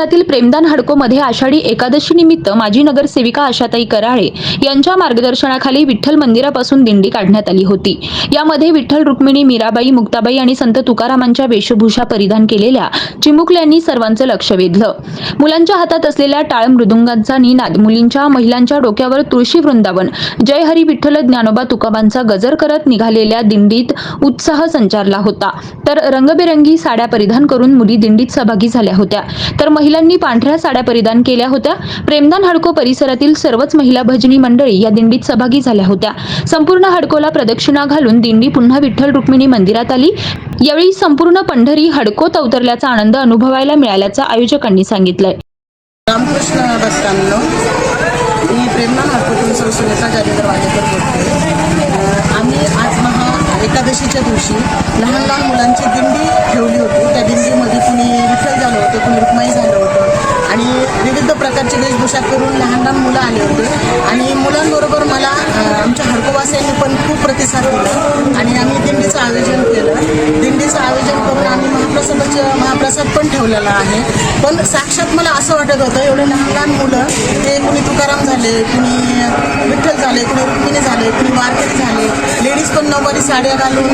शहरातील प्रेमदान हडकोमध्ये आषाढी एकादशी निमित्त माजी नगरसेविका आशाताई कराळे यांच्या मार्गदर्शनाखाली विठ्ठल मंदिरापासून दिंडी काढण्यात आली होती. यामध्ये विठ्ठल रुक्मिणी मीराबाई मुक्ताबाई आणि संत तुकारामांच्या वेशभूषा परिधान केलेल्या चिमुकल्यांनी सर्वांचं लक्ष वेधलं. मुलांच्या हातात असलेल्या टाळ मृदुंगांचा निनाद मुलींच्या महिलांच्या डोक्यावर तुळशी वृंदावन जय हरी विठ्ठल ज्ञानोबा तुकाबांचा गजर करत निघालेल्या दिंडीत उत्साह संचारला होता. तर रंगबेरंगी साड्या परिधान करून मुली दिंडीत सहभागी झाल्या होत्या. तर महिलांनी पांढऱ्या साड्या परिधान केल्या होत्या. प्रेमदान हडको परिसरातील सर्वच महिला भजनी मंडळी या दिंडीत सहभागी झाल्या होत्या. संपूर्ण हडकोला प्रदक्षिणा घालून दिंडी पुन्हा विठ्ठल रुक्मिणी मंदिरात आली. यावेळी संपूर्ण पंढरी हडकोत अवतरल्याचा आनंद अनुभवायला मिळाल्याचं आयोजकांनी सांगितलंय. रामकृष्ण भक्तांनो मी नागपूरतून बोलते आम्ही आज एकादशीच्या दिवशी लहान लहान मुलांची दिंडी ठेवली होती. त्या दिंडीमध्ये कुणी विठ्ठल झालं होतं कुणी रुक्माई झालं होतं. आणि विविध प्रकारची वेशभूषा करून लहान लहान मुलं आले होते. आणि मुलांबरोबर मला अं, पण खूप प्रतिसाद दिला आणि आम्ही दिंडीचं आयोजन केलं. दिंडीचं आयोजन करून आम्ही महाप्रसादाचं महाप्रसाद पण ठेवलेला आहे. पण साक्षात मला असं वाटत होतं एवढे लहान लहान मुलं ते कुणी तुकाराम झाले कुणी विठ्ठल झाले कुणी रुक्मिणी झाले कुणी वारकरी झाले लेडीज पण नऊवारी साड्या घालून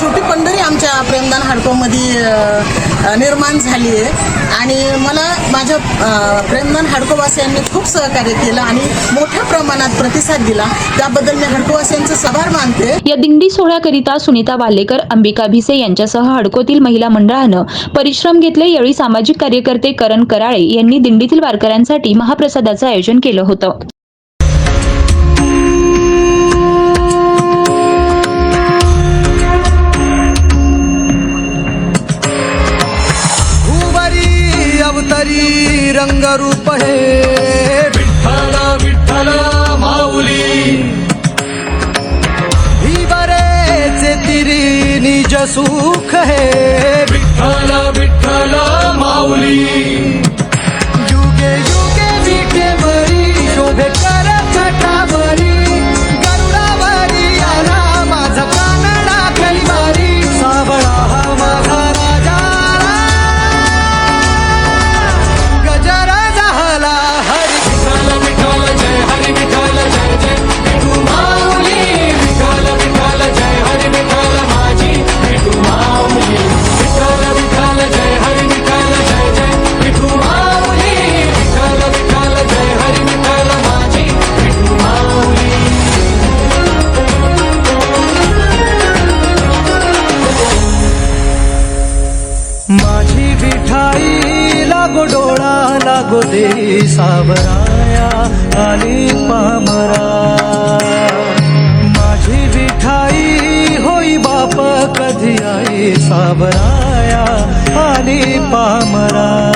छोटी पंढरी आमच्या प्रेमदान हाडकोमध्ये निर्माण झाली आहे. आणि मला माझ्या प्रेमदान हाडकोवासियांनी खूप सहकार्य केलं आणि मोठ्या प्रमाणात प्रतिसाद दिला. त्याबद्दल मी हाडकोवासियांचं सभार मानते. या दिंडी सोहळ्याकरिता सुनीता वालेकर अंबिका भिसे यांच्यासह हडकोतील महिला मंडळानं परिश्रम घेतले. यावेळी सामाजिक कार्यकर्ते करण कराळे यांनी दिंडीतील वारकऱ्यांसाठी महाप्रसादाचं आयोजन केलं होतं. अवतरी रंगरूप हे. विठ्ठल विठ्ठल माऊली. ही बरेचे तिरी निज सुख हे. सावराया आली पामरा. माझी विठाई होई बाप कधी आई सावराया आली पामरा.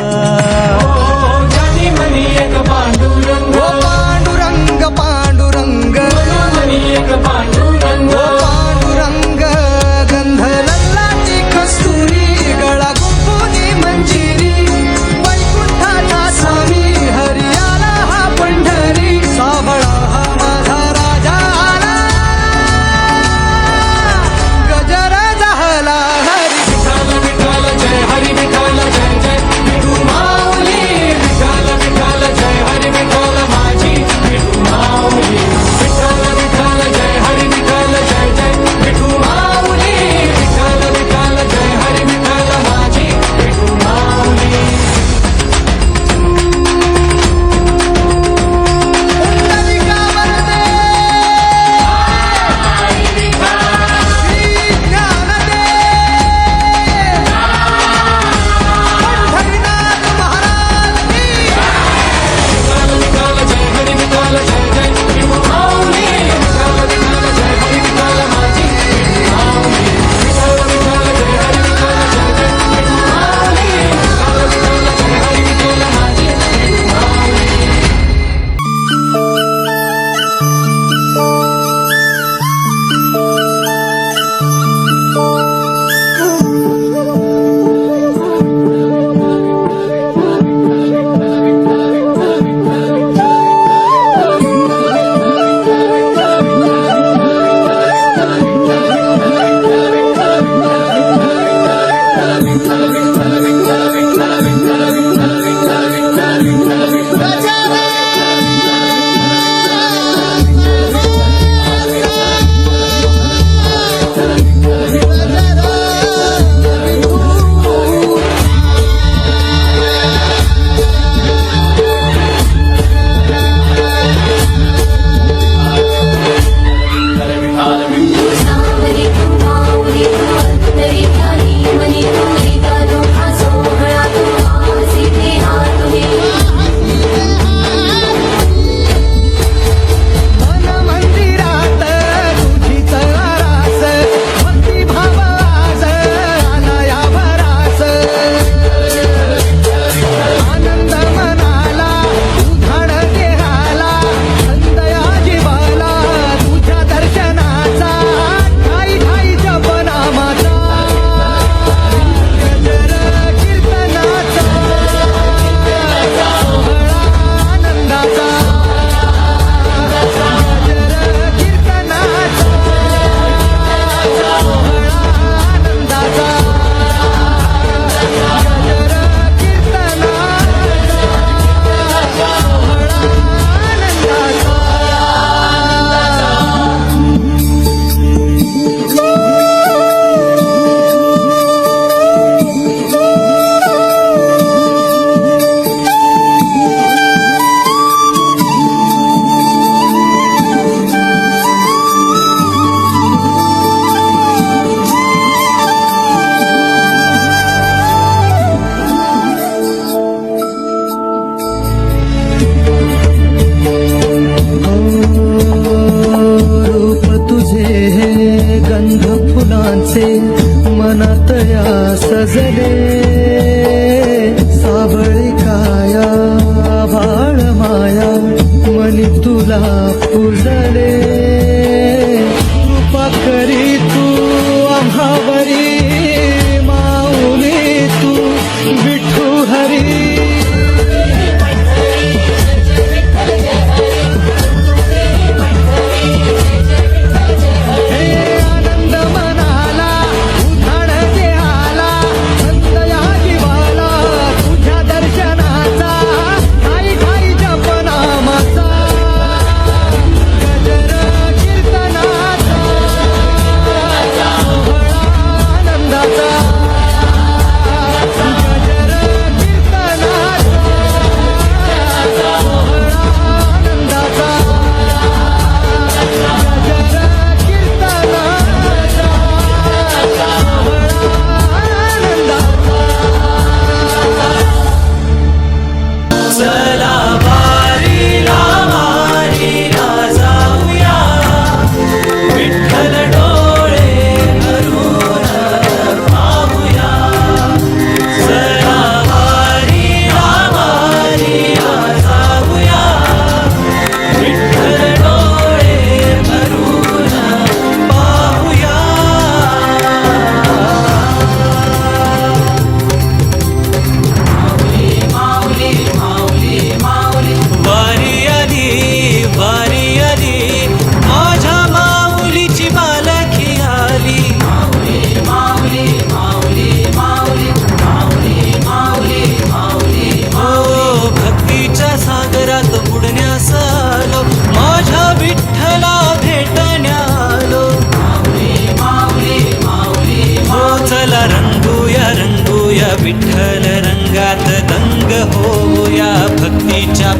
was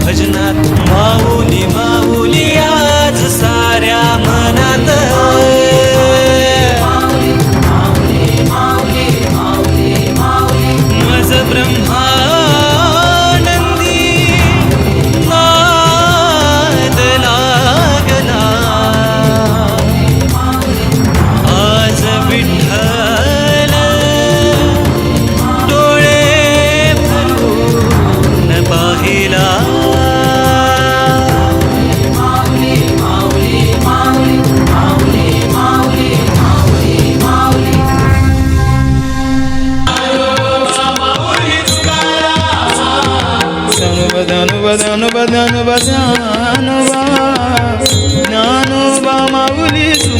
Imagine I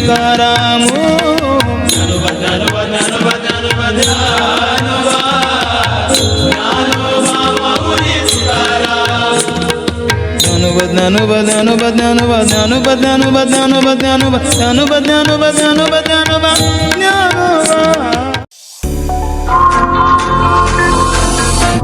माऊली तुकारामो ज्ञानोबा ज्ञानोबा ज्ञानोबा ज्ञानोबा ज्ञानोबा ज्ञानोबा माऊली ज्ञानोबा ज्ञानोबा